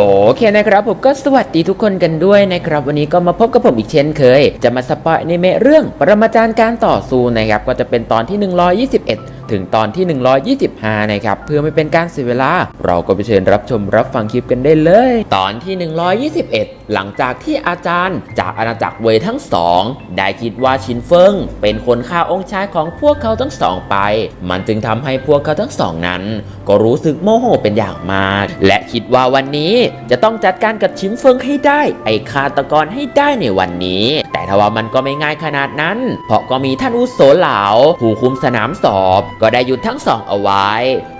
โอเคนะครับผมก็สวัสดีทุกคนกันด้วยนะครับ วันนี้ก็มาพบกับผมอีกเช่นเคย จะมาสปอยในเมะเรื่อง ปรมาจารย์การต่อสู้นะครับ ก็จะเป็นตอนที่ 121 ถึงตอนที่ 125 นะครับ เพื่อไม่เป็นการเสียเวลา เราก็ไปเชิญรับชมรับฟังคลิปกันได้เลย ตอนที่ 121 หลังจากที่อาจารย์ จากอาณาจักรเวยทั้งสองได้คิดว่าชินเฟิง เป็นคนฆ่าองค์ชายของพวกเขาทั้งสองไป มันจึงทำให้พวกเขาทั้งสองนั้น ก็รู้สึกโมโหเป็นอย่างมาก และคิดว่าวันนี้จะต้องจัดการกับชินเฟิงให้ได้ ไอ้ฆาตกรให้ได้ในวันนี้ แต่ทว่ามันก็ไม่ง่ายขนาดนั้น เพราะก็มีท่านอุโสเหลาผู้คุมสนามสอบก็ได้หยุดทั้งสองเอาไว้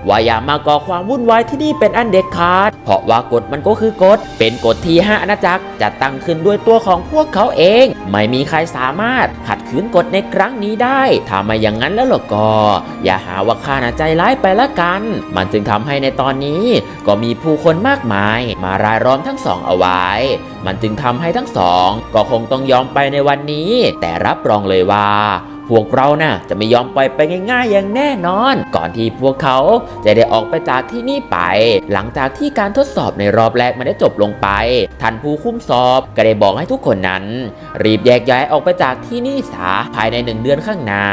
ว่าอย่ามาก่อความวุ่นวายที่นี่เป็นอันเด็ดขาด เพราะว่ากฎมันก็คือกฎ เป็นกฎที่ห้าอาณาจักรจะตั้งขึ้นด้วยตัวของพวกเขาเอง ไม่มีใครสามารถขัดขืนกฎในครั้งนี้ได้ ถ้าไม่อย่างนั้นแล้วล่ะก็ อย่าหาว่าข้าน่ะใจร้ายไปละกัน มันจึงทำให้ในตอนนี้ ก็มีผู้คนมากมาย มารายล้อมทั้งสองเอาไว้ มันจึงทำให้ทั้งสอง ก็คงต้องยอมไปในวันนี้ แต่รับรองเลยว่า พวกเราน่ะจะไม่ยอมปล่อยไปง่าย ๆ อย่างแน่นอน ก่อนที่พวกเขาจะได้ออกไปจากที่นี่ไป หลังจากที่การทดสอบในรอบแรกมันได้จบลงไปท่านผู้คุ้มสอบก็ได้บอกให้ทุกคนนั้น รีบแยกย้ายออกไปจากที่นี่ซะภายในหนึ่งเดือนข้างหน้า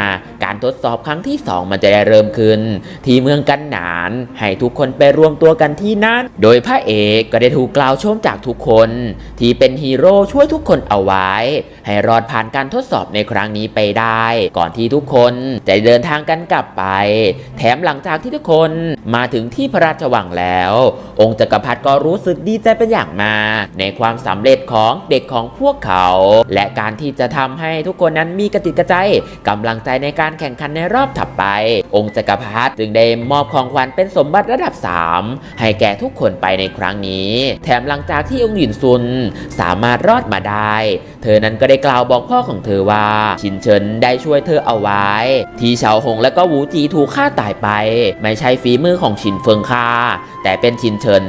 การทดสอบครั้งที่สองมันจะได้เริ่มขึ้น ที่เมืองกันหนาน ให้ทุกคนไปรวมตัวกันที่นั่น โดยพระเอกก็ได้ถูกกล่าวชมจากทุกคน ที่เป็นฮีโร่ช่วยทุกคนเอาไว้ ให้รอดผ่านการทดสอบในครั้งนี้ไปได้ ก่อนที่ทุกคนจะเดินทางกันกลับไป แถมหลังจากที่ทุกคนมาถึงที่พระราชวังแล้ว องค์จักรพรรดิก็รู้สึกดีใจเป็นอย่างมากในความสำเร็จ ของเด็กของพวกเขา และการที่จะทำให้ทุกคนนั้นมีกระติกกระใจกำลังใจในการแข่งขันในรอบถัดไป องค์จักรพรรดิจึงได้มอบของขวัญเป็นสมบัติระดับ 3 ให้แก่ทุกคนไปในครั้งนี้ แถมหลังจากที่องค์หญินซุนสามารถรอดมาได้ เธอนั้นก็ได้กล่าวบอกพ่อของเธอว่า ชินเฉินได้ช่วยเธอเอาไว้ ที่เฉาหงและก็หูจีถูกฆ่าตายไป ไม่ใช่ฝีมือของชินเฟิงฆ่า แต่เป็นชินเฉิน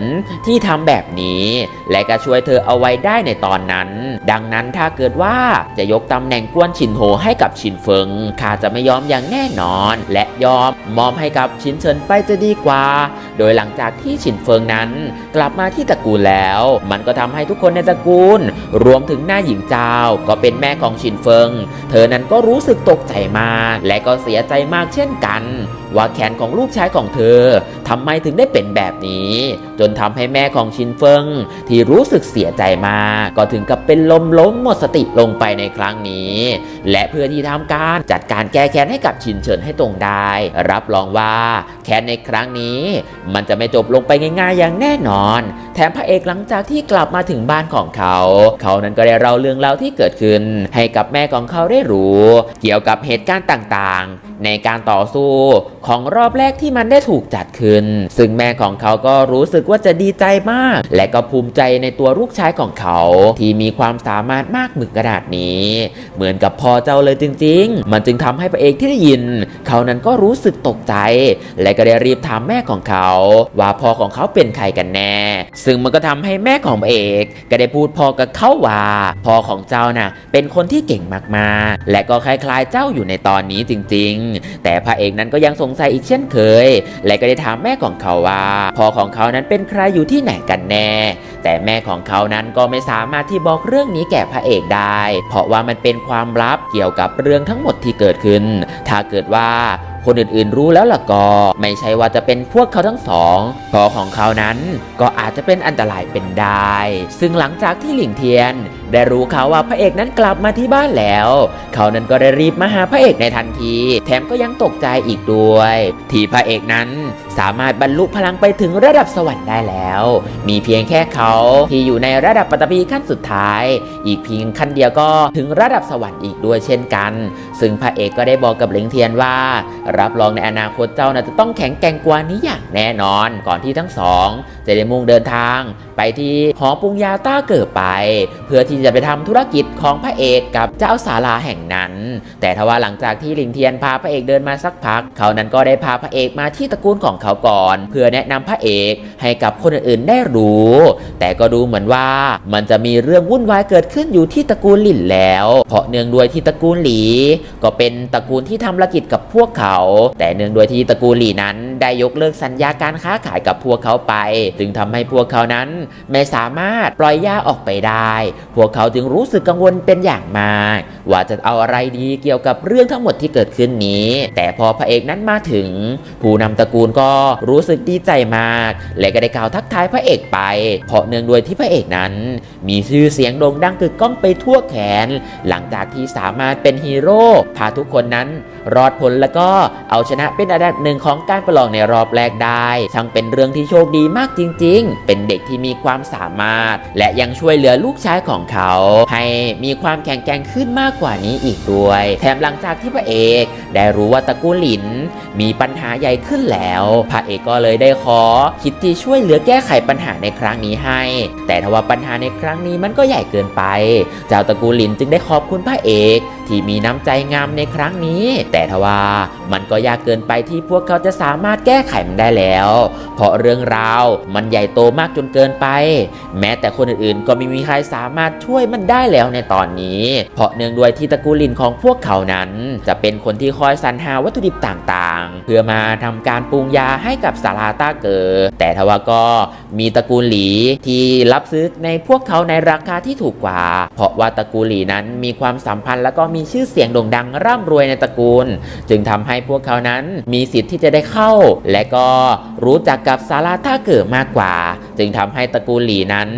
ที่ทำแบบนี้ และก็ช่วยเธอเอาไว้ได้ในตอนนั้น ดังนั้นถ้าเกิดว่าจะยกตำแหน่งกวนชินโฮให้กับชินเฟิงข้าจะไม่ยอมอย่างแน่นอน และยอมมอบให้กับชินเฉินไปจะดีกว่า โดยหลังจากที่ชินเฟิงนั้นกลับมาที่ตระกูลแล้ว มันก็ทำให้ทุกคนในตระกูล รวมถึงหน้าหญิงเจ้าก็เป็นแม่ของชินเฟิง เธอนั้นก็รู้สึกตกใจมากและก็เสียใจมากเช่นกัน ว่าแขนของลูกชายของเธอทำไมถึงได้เป็นแบบนี้ จนทำให้แม่ของชินเฟิงที่รู้สึกเสียใจมากก็ถึงกับเป็นลมล้มหมดสติลงไปในครั้งนี้ และเพื่อที่ทำการจัดการแก้แค้นให้กับชินเฉินให้ตรงได้ รับรองว่าแค้นในครั้งนี้ มันจะไม่จบลงไปง่ายๆอย่างแน่นอน แถมพระเอกหลังจากที่กลับมาถึงบ้านของเขา เขานั้นก็ได้เล่าเรื่องราวที่เกิดขึ้น ให้กับแม่ของเขาได้รู้ เกี่ยวกับเหตุการณ์ต่างๆ ในการต่อสู้ของรอบแรกที่มันได้ถูกจัดขึ้น ซึ่งแม่ของเขาก็รู้สึกว่าจะดีใจมาก และก็ภูมิใจในตัวลูกชายของเขา ที่มีความสามารถมากมึกขนาดนี้ เหมือนกับพ่อเจ้าเลยจริง ๆ มันจึงทำให้พระเอกที่ได้ยิน เขานั้นก็รู้สึกตกใจ และก็ได้รีบถามแม่ของเขา ว่าพ่อของเขาเป็นใครกันแน่ซึ่งมันก็ทำให้แม่ของพระเอกก็ได้พูดพอกับเขาว่าพ่อของเจ้าน่ะเป็นคนที่เก่งมากๆ และก็คล้ายๆเจ้าอยู่ในตอนนี้จริง ๆ แต่พระเอกนั้นก็ยังสงสัยอีกเช่นเคย และก็ได้ถามแม่ของเขาว่าพ่อของเขานั้นเป็นใครอยู่ที่ไหนกันแน่ แต่แม่ของเขานั้นก็ไม่สามารถที่บอกเรื่องนี้แก่พระเอกได้ เพราะว่ามันเป็นความลับเกี่ยวกับเรื่องทั้งหมดที่เกิดขึ้น ถ้าเกิดว่า คนอื่นๆรู้แล้วล่ะก็ ไม่ใช่ว่าจะเป็นพวกเขาทั้งสองพอของเขานั้นก็อาจจะเป็นอันตรายเป็นได้ ซึ่งหลังจากที่หลิงเทียนได้รู้ข่าวว่าพระเอกนั้นกลับมาที่บ้านแล้ว เขานั้นก็ได้รีบมาหาพระเอกในทันที แถมก็ยังตกใจอีกด้วย ที่พระเอกนั้นสามารถบรรลุพลังไปถึงระดับสวรรค์ได้แล้ว มีเพียงแค่เขาที่อยู่ในระดับปัตตภีขั้นสุดท้าย อีกเพียงขั้นเดียวก็ถึงระดับสวรรค์อีกด้วยเช่นกัน ซึ่งพระเอกก็ได้บอกกับหลิงเทียนว่า รับรองในอนาคตเจ้าน่ะจะต้องแข็งแกร่งกว่านี้อย่างแน่นอน ก่อนที่ทั้งสองจะได้มุ่งเดินทาง ไปที่หอปรุงยาต้าเกิดไป เพื่อที่ที่จะไปทำธุรกิจของพระเอกกับเจ้าศาลาแห่งนั้น แต่ทว่าหลังจากที่ลิงเทียนพาพระเอกเดินมาสักพัก เขานั้นก็ได้พาพระเอกมาที่ตระกูลของเขาก่อน เพื่อแนะนำพระเอกให้กับคนอื่นๆได้รู้ แต่ก็ดูเหมือนว่ามันจะมีเรื่องวุ่นวายเกิดขึ้นอยู่ที่ตระกูลหลินแล้ว เพราะเนื่องด้วยที่ตระกูลหลี ก็เป็นตระกูลที่ทำธุรกิจกับพวกเขา แต่เนื่องด้วยที่ตระกูลหลี่นั้น ได้ยกเลิกสัญญาการค้าขายกับพวกเขาไป จึงทำให้พวกเขานั้นไม่สามารถปล่อยย่าออกไปได้ พวกเขาจึงรู้สึกกังวลเป็นอย่างมาก ว่าจะเอาอะไรดีเกี่ยวกับเรื่องทั้งหมดที่เกิดขึ้นนี้ แต่พอพระเอกนั้นมาถึง ผู้นำตระกูลก็รู้สึกดีใจมาก และก็ได้กล่าวทักทายพระเอกไป เพราะเนื่องด้วยที่พระเอกนั้น มีชื่อเสียงโด่งดังกึกก้องไปทั่วแขน หลังจากที่สามารถเป็นฮีโร่พาทุกคนนั้นรอดพ้นแล้วก็เอาชนะเป็นอันดับหนึ่งของการประลองในรอบแรกได้ช่างเป็นเรื่องที่โชคดีมากจริง ๆ เป็นเด็กที่มีความสามารถ และยังช่วยเหลือลูกชายของเขาให้มีความแข็งแกร่งขึ้นมากกว่านี้อีกด้วย แถมหลังจากที่พระเอกได้รู้ว่าตระกูลหลิน มีปัญหาใหญ่ขึ้นแล้ว พระเอกก็เลยได้ขอคิดที่ช่วยเหลือแก้ไขปัญหาในครั้งนี้ให้ แต่ทว่าปัญหาในครั้งนี้มันก็ใหญ่เกินไป เจ้าตระกูลหลินจึงได้ขอบคุณพระเอก ที่มีน้ำใจงามในครั้งนี้ แต่ทว่ามันก็ยากเกินไปที่พวกเขาจะสามารถแก้ไขมันได้แล้ว เพราะเรื่องราวมันใหญ่โตมากจนเกินไป แม้แต่คนอื่นๆ ก็ไม่มีใครสามารถช่วยมันได้แล้วในตอนนี้ เพราะเนื่องด้วยที่ตระกูลลินของพวกเขานั้น จะเป็นคนที่คอยสรรหาวัตถุดิบต่างๆ เพื่อมาทำการปรุงยาให้กับสาราต้าเกิดแต่ทว่าก็มีตระกูลหลีที่รับซื้อในพวกเขาในราคาที่ถูกกว่า เพราะว่าตระกูลหลีนั้นมีความสัมพันธ์และก็มีีชื่อเสียงโด่งดังร่ำรวยในตระกูล จึงทำให้พวกเขานั้นมีสิทธิ์ที่จะได้เข้า และก็รู้จักกับซาลาท่าเกิดมากกว่า จึงทำให้ตระกูลหลีนั้น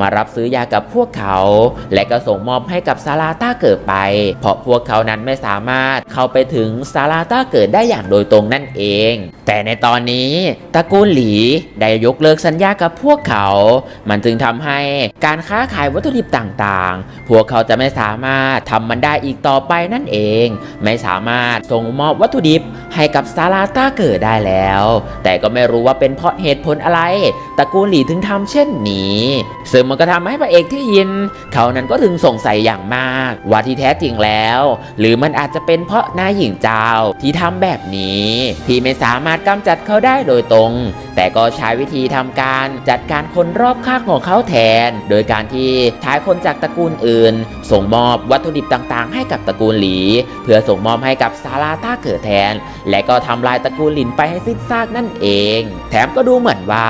มารับซื้อยากับพวกเขา และก็ส่งมอบให้กับซาลาต้าเกิดไป เพราะพวกเขานั้นไม่สามารถเข้าไปถึงซาลาต้าเกิดได้อย่างโดยตรงนั่นเอง แต่ในตอนนี้ตระกูลหลีได้ยกเลิกสัญญากับพวกเขา มันจึงทำให้การค้าขายวัตถุดิบต่างๆ พวกเขาจะไม่สามารถทำมันได้อีกต่อไปนั่นเอง ไม่สามารถส่งมอบวัตถุดิบให้กับซาลาต้าเกิดได้แล้ว แต่ก็ไม่รู้ว่าเป็นเพราะเหตุผลอะไรตระกูลหลีถึงทำเช่นนี้ ซึ่งมันก็ทำให้พระเอกที่ยิน เขานั้นก็ถึงสงสัยอย่างมาก ว่าที่แท้จริงแล้ว หรือมันอาจจะเป็นเพราะนายหญิงเจ้าที่ทำแบบนี้ที่ไม่สามารถกำจัดเขาได้โดยตรง แต่ก็ใช้วิธีทำการจัดการคนรอบข้างของเขาแทน โดยการที่ใช้คนจากตระกูลอื่น ส่งมอบวัตถุดิบต่างๆ ให้กับตระกูลหลี เพื่อส่งมอบให้กับซาลาต้าเกิดแทน และก็ทำลายตระกูลหลินไปให้สิ้นซากนั่นเอง แถมก็ดูเหมือนว่า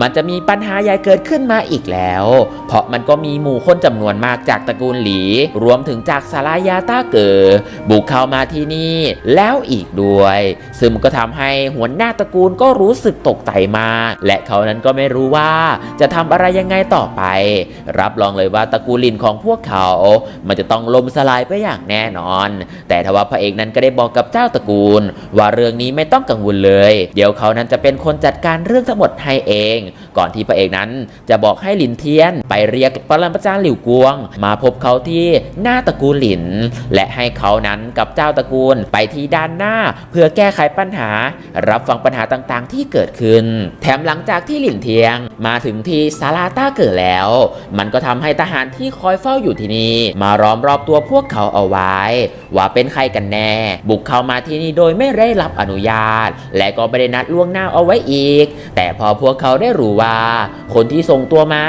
มันจะมีปัญัญหาใหญ่เกิดขึ้นมาอีกแล้ว เพราะมันก็มีหมู่คนจำนวนมากจากตระกูลหลี รวมถึงจากซาลายาต้าเกิดบุกเข้ามาที่นี่แล้วอีกด้วย ซึ่งก็ทำให้หัวหน้าตระกูลก็รู้สึกตกใจมาก และเขานั้นก็ไม่รู้ว่าจะทำอะไรยังไงต่อไป รับรองเลยว่าตระกูลหลินของพวกเขา มันจะต้องล่มสลายไปอย่างแน่นอน แต่ทว่าพระเอกนั้นก็ได้บอกกับเจ้าตระกูล ว่าเรื่องนี้ไม่ต้องกังวลเลย เดี๋ยวเขานั้นจะเป็นคนจัดการเรื่องทั้งหมดให้เอง ก่อนที่พระเอกนั้น จะบอกให้หลินเทียนไปเรียกปรมาจารย์หลิวกวง มาพบเขาที่หน้าตระกูลหลิน และให้เขานั้นกับเจ้าตระกูลไปที่ด้านหน้า เพื่อแก้ไขปัญหา รับฟังปัญหาต่างๆ ที่เกิดขึ้น แถมหลังจากที่หลินเทียง มาถึงที่ซาลาต้าเกิดแล้ว มันก็ทำให้ทหารที่คอยเฝ้าอยู่ที่นี่มาล้อมรอบตัวพวกเขาเอาไว้ ว่าเป็นใครกันแน่ บุกเข้ามาที่นี่โดยไม่ได้รับอนุญาต และก็ไม่ได้นัดล่วงหน้าเอาไว้อีก แต่พอพวกเขาได้รู้ว่าคนที่ส่งตัวมา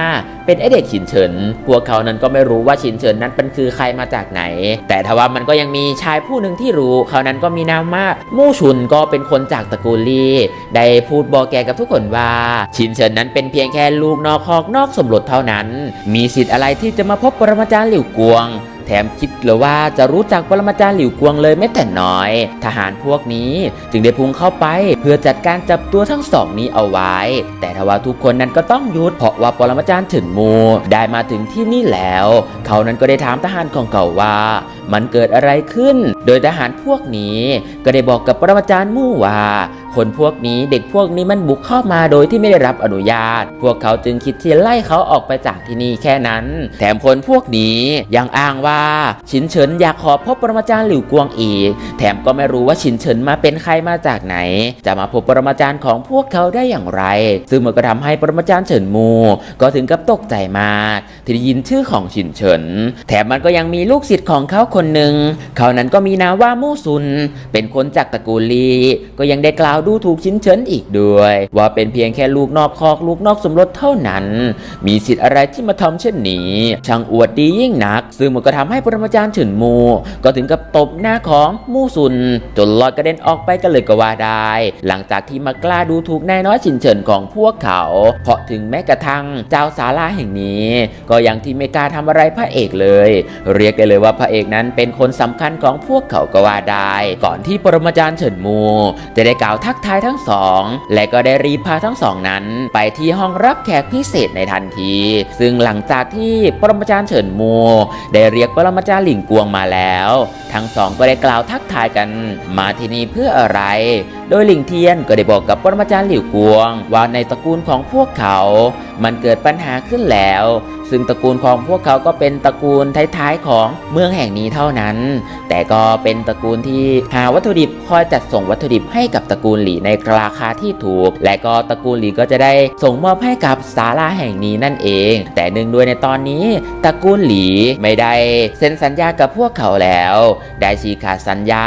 เป็นไอเด็กฉินเฉิน พวกเขานั้นก็ไม่รู้ว่าฉินเฉินนั้นเป็นคือใครมาจากไหน แต่ทว่ามันก็ยังมีชายผู้หนึ่งที่รู้เขานั้นก็มีนามว่ามู่ชุนก็เป็นคนจากตระกูลลี่ ได้พูดบอกแกกับทุกคนว่า ฉินเฉินนั้นเป็นเพียงแค่ลูกนอกคอกนอกสมรสเท่านั้น มีสิทธิ์อะไรที่จะมาพบปรมาจารย์หลิวกวง แถมคิดเลยว่าจะรู้จักปรมาจารย์หลิวกวงเลยไม่แต่น้อย ทหารพวกนี้จึงได้พุ่งเข้าไปเพื่อจัดการจับตัวทั้งสองนี้เอาไว้ แต่ทว่าทุกคนนั้นก็ต้องหยุดเพราะว่าปรมาจารย์ถึงมูได้มาถึงที่นี่แล้ว เขานั้นก็ได้ถามทหารของเขาว่า มันเกิดอะไรขึ้น โดยทหารพวกนี้ก็ได้บอกกับปรมาจารย์มู่ว่า คนพวกนี้เด็กพวกนี้มันบุกเข้ามาโดยที่ไม่ได้รับอนุญาต พวกเขาจึงคิดที่จะไล่เขาออกไปจากที่นี่แค่นั้น แถมคนพวกนี้ยังอ้างว่าชินเฉินอยากขอพบปรมาจารย์หลิวกวงอีก แถมก็ไม่รู้ว่าชินเฉินมาเป็นใครมาจากไหน จะมาพบปรมาจารย์ของพวกเขาได้อย่างไร ซึ่งมันก็ทำให้ปรมาจารย์เฉินมูก็ถึงกับตกใจมาก ที่ได้ยินชื่อของชินเฉิน แถมมันก็ยังมีลูกศิษย์ของเขาคนหนึ่ง เขานั้นก็มีนามว่ามู่ซุน เป็นคนจากตระกูลลี ก็ยังได้กล่าวดูถูกชินเฉินอีกด้วย ว่าเป็นเพียงแค่ลูกนอกคอกลูกนอกสมรสเท่านั้น มีสิทธิ์อะไรที่มาทำเช่นนี้ ช่างอวดดียิ่งนัก ซึ่งมันก็ทำให้ปรมาจารย์ฉินมู ก็ถึงกับตบหน้าของมู่ซุน จนลอยกระเด็นออกไปกันเลยก็ว่าได้ หลังจากที่มากล้าดูถูกนายน้อยชินเฉินของพวกเขา เพราะถึงแม้กระทั่งเจ้าศาลาแห่งนี้ ก็ยังที่ไม่กล้าทำอะไรพระเอกเลย เรียกได้เลยว่าพระเอกนั้นเป็นคนสำคัญของพวกเขาก็ว่าได้ ก่อนที่ปรมาจารย์เฉินมู จะได้กล่าวทักทายทั้งสอง และก็ได้รีบพาทั้งสองนั้น ไปที่ห้องรับแขกพิเศษในทันที ซึ่งหลังจากที่ปรมาจารย์เฉินมู ได้เรียกปรมาจารย์หลิงกวงมาแล้ว ทั้งสองก็ได้กล่าวทักทายกัน มาที่นี่เพื่ออะไรโดยหลิงเทียนก็ได้บอกกับปรมาจารย์หลิวกวง ว่าในตระกูลของพวกเขา มันเกิดปัญหาขึ้นแล้ว ซึ่งตระกูลของพวกเขาก็เป็นตระกูลท้ายๆของเมืองแห่งนี้เท่านั้น แต่ก็เป็นตระกูลที่หาวัตถุดิบคอยจัดส่งวัตถุดิบให้กับตระกูลหลีในราคาที่ถูก และก็ตระกูลหลีก็จะได้ส่งมอบให้กับศาลาแห่งนี้นั่นเอง แต่เนื่องด้วยในตอนนี้ตระกูลหลีไม่ได้เซ็นสัญญากับพวกเขาแล้ว ได้ฉีกขาดสัญญา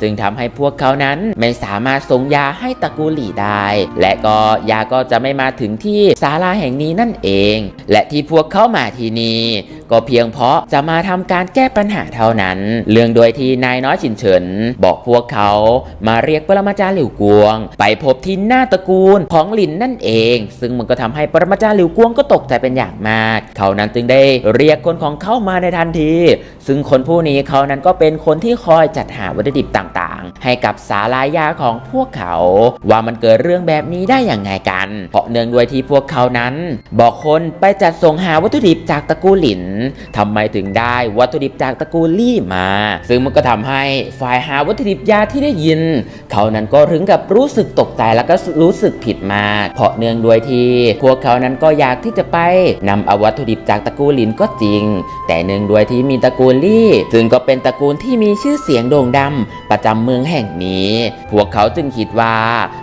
จึงทำให้พวกเขานั้นไม่สามารถส่งยาให้ตระกูลหลีได้ และก็ยาก็จะไม่มาถึงที่ศาลาแห่งนี้นั่นเอง และที่พวกเข้ามาที่นี่ก็เพียงเพราะจะมาทำการแก้ปัญหาเท่านั้น เรื่องโดยที่นายน้อยฉินเฉิน บอกพวกเขามาเรียกปรมาจารย์หลิวกวง ไปพบที่หน้าตระกูลของหลินนั่นเอง ซึ่งมันก็ทำให้ปรมาจารย์หลิวกวงก็ตกใจเป็นอย่างมาก เขานั้นจึงได้เรียกคนของเขามาในทันที ซึ่งคนผู้นี้เขานั้นก็เป็นคนที่คอยจัดหาวัตถุดิบต่างๆ ให้กับสาลายาของพวกเขา ว่ามันเกิดเรื่องแบบนี้ได้อย่างไงกัน เพราะเนื่องด้วยที่พวกเขานั้น บอกคนไปจัดส่งหาวัตถุดิบจากตระกูลหลินทำไมถึงได้วัตถุดิบจากตระกูลลี่มา ซึ่งมันก็ทำให้ฝ่ายหาวัตถุดิบยาที่ได้ยิน เขานั้นก็ถึงกับรู้สึกตกใจแล้วก็รู้สึกผิดมากเพราะเนื่องด้วยที่พวกเขานั้นก็อยากที่จะไปนำเอาวัตถุดิบจากตระกูลหลินก็จริง แต่เนื่องด้วยที่มีตระกูลลี่ ซึ่งก็เป็นตระกูลที่มีชื่อเสียงโด่งดังประจำเมืองแห่งนี้ พวกเขาจึงคิดว่า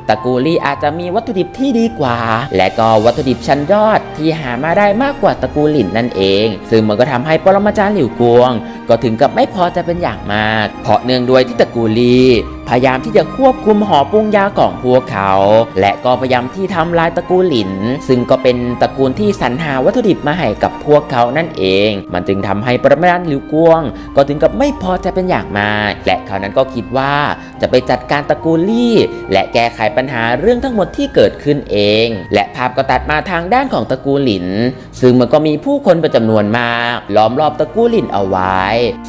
ตระกูลลี่อาจจะมีวัตถุดิบที่ดีกว่า และก็วัตถุดิบชั้นยอดที่หามาได้มากกว่าตระกูลหลินนั่นเอง ซึ่งมันก็ทำให้ปรมาจารย์หลิวกวง ก็ถึงกับไม่พอใจเป็นอย่างมาก เพราะเนื่องด้วยที่ตระกูลลี่ พยายามที่จะควบคุมหอปรุงยาของพวกเขา และก็พยายามที่ทำลายตระกูลหลิน ซึ่งก็เป็นตระกูลที่สรรหาวัตถุดิบมาให้กับพวกเขานั่นเอง มันจึงทำให้ปรมาจารย์หลิวกวง ก็ถึงกับไม่พอใจเป็นอย่างมาก และเขานั้นก็คิดว่าจะไปจัดการตระกูลลี่ และแก้ไขปัญหาเรื่องทั้งหมดที่เกิดขึ้นเอง และภาพก็ตัดมาทางด้านของตระกูลหลิน ซึ่งมันก็มีผู้คนเป็นจำนวนมากล้อมรอบตระกูลหลินเอาไว้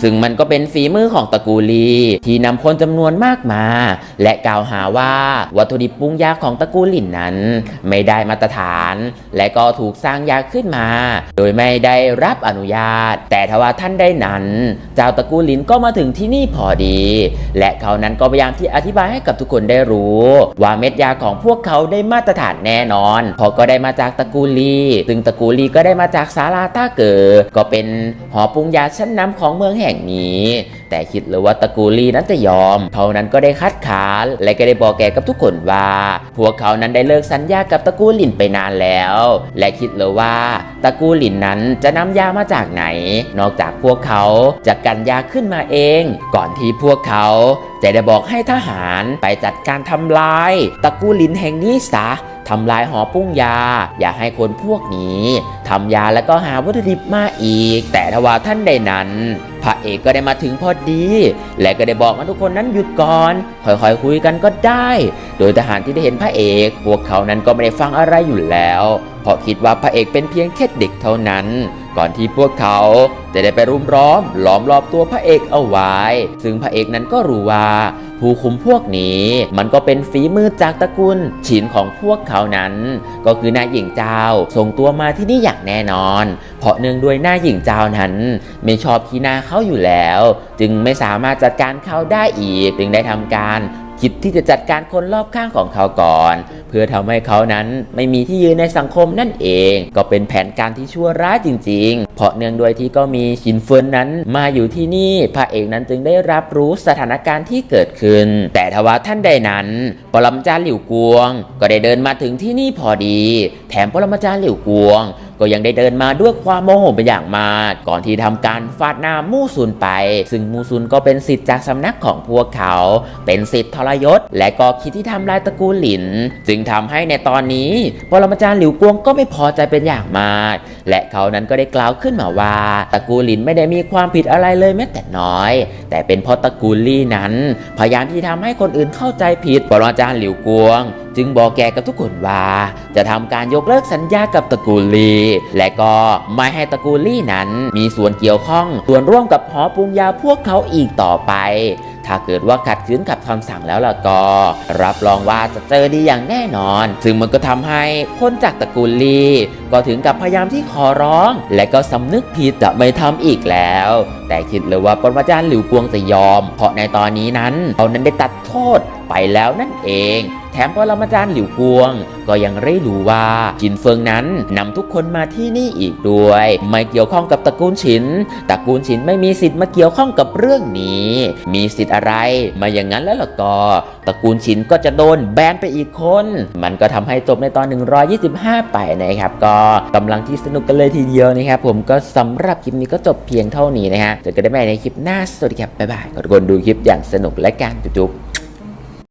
ซึ่งมันก็เป็นฝีมือของตระกูลลี่ที่นำคนจำนวนมากมา และกล่าวหาว่าวัตถุดิบปรุงยาของตระกูลหลินนั้น ไม่ได้มาตรฐาน และก็ถูกสร้างยาขึ้นมา โดยไม่ได้รับอนุญาต แต่ทว่าท่านได้นั้น เจ้าตระกูลหลินก็มาถึงที่นี่พอดี และเขานั้นก็พยายามที่อธิบายให้กับทุกคนได้รู้ ว่าเม็ดยาของพวกเขาได้มาตรฐานแน่นอนเพราะก็ได้มาจากตระกูลลีซึ่งตระกูลลีก็ได้มาจากศาลาต้าเกอก็เป็นหอปรุงยาชั้นนำของเมืองแห่งนี้ แต่คิดเลยว่าตระกูลลีนั้นจะยอม เขานั้นก็ได้คัดค้านและก็ได้บอกแกกับทุกคนว่า พวกเขานั้นได้เลิกสัญญากับตระกูลลินไปนานแล้ว และคิดเลยว่าตระกูลลินนั้นจะนำยามาจากไหน นอกจากพวกเขาจะกันยาขึ้นมาเอง ก่อนที่พวกเขาจะได้บอกให้ทหารไปจัดการทำลายตระกูลลินแห่งนี้ซะทำลายหอปุ้งยา อย่าให้คนพวกนี้ทำยาแล้วก็หาวัตถุดิบมาอีก แต่ทว่าท่านใดนั้น พระเอกก็ได้มาถึงพอดี และก็ได้บอกว่าทุกคนนั้นหยุดก่อน ค่อยๆคุยกันก็ได้ โดยทหารที่ได้เห็นพระเอก พวกเขานั้นก็ไม่ได้ฟังอะไรอยู่แล้ว เพราะคิดว่าพระเอกเป็นเพียงแค่เด็กเท่านั้น ก่อนที่พวกเขาจะได้ไปรุมร้อมล้อมรอบตัวพระเอกเอาไว้ ซึ่งพระเอกนั้นก็รู้ว่า ผู้คุมพวกนี้มันก็เป็นฝีมือจากตระกูลฉินของพวกเขานั้น ก็คือนายหญิงเจ้าส่งตัวมาที่นี่อย่างแน่นอน เพราะเนื่องด้วยนายหญิงเจ้านั้น ไม่ชอบขี้หน้าเขาอยู่แล้ว จึงไม่สามารถจัดการเขาได้อีก จึงได้ทำการคิดที่จะจัดการคนรอบข้างของเขาก่อนเพื่อทำให้เขานั้นไม่มีที่ยืนในสังคมนั่นเอง ก็เป็นแผนการที่ชั่วร้ายจริง ๆ เพราะเนื่องด้วยที่ก็มีชินเฟินนั้นมาอยู่ที่นี่พระเอกนั้นจึงได้รับรู้สถานการณ์ที่เกิดขึ้น แต่ทว่าท่านใดนั้น ปรมาจารย์หลิวกวง ก็ได้เดินมาถึงที่นี่พอดี แถมปรมาจารย์หลิวกวงก็ยังได้เดินมาด้วยความโมโหเป็นอย่างมาก ก่อนที่ทำการฟาดหน้ามู่ซุนไป ซึ่งมู่ซุนก็เป็นสิทธิ์จากสำนักของพวกเขา เป็นสิทธิ์ทรยศ และก็คิดที่ทำลายตระกูลหลิน จึงทำให้ในตอนนี้ปรมาจารย์หลิวกวงก็ไม่พอใจเป็นอย่างมาก และเขานั้นก็ได้กล่าวขึ้นมาว่าตระกูลหลินไม่ได้มีความผิดอะไรเลยแม้แต่น้อย แต่เป็นเพราะตระกูลลี่นั้น พยายามที่ทำให้คนอื่นเข้าใจผิดปรมาจารย์หลิวกวง จึงบอกแกกับทุกคนว่า จะทำการยกเลิกสัญญากับตระกูลลี่และก็ไม่ให้ตระกูลลี่นั้น มีส่วนเกี่ยวข้องส่วนร่วมกับหอปรุงยาพวกเขาอีกต่อไป ถ้าเกิดว่าขัดขืนกับคำสั่งแล้วล่ะก็ รับรองว่าจะเจอดีอย่างแน่นอน ซึ่งมันก็ทำให้คนจากตระกูลลีก็ถึงกับพยายามที่ขอร้อง และก็สำนึกผิดจะไม่ทำอีกแล้ว แต่คิดเลยว่าปรมาจารย์หลิวกวงจะยอม เพราะในตอนนี้นั้นเขานั้นได้ตัดโทษไปแล้วนั่นเอง มปรมาจารย์หลิวกวง ก็ยังได้รู้ว่าจินเฟิงนั้นนำทุกคนมาที่นี่อีกด้วย ไม่เกี่ยวข้องกับตระกูลฉินตระกูลฉินไม่มีสิทธิ์มาเกี่ยวข้องกับเรื่องนี้ มีสิทธิ์อะไร มาอย่างนั้นแล้วล่ะก็ตระกูลฉินก็จะโดนแบนไปอีกคน มันก็ทำให้จบในตอน 125 ไปนะครับ ก็กำลังที่สนุกกันเลยทีเดียวนะครับผมก็สำหรับคลิปนี้ก็จบเพียงเท่านี้นะฮะเจอกันได้ใหม่ในคลิปหน้าสวัสดีครับบ๊ายบายขอบคุณดูคลิปอย่างสนุกและการจุ๊บ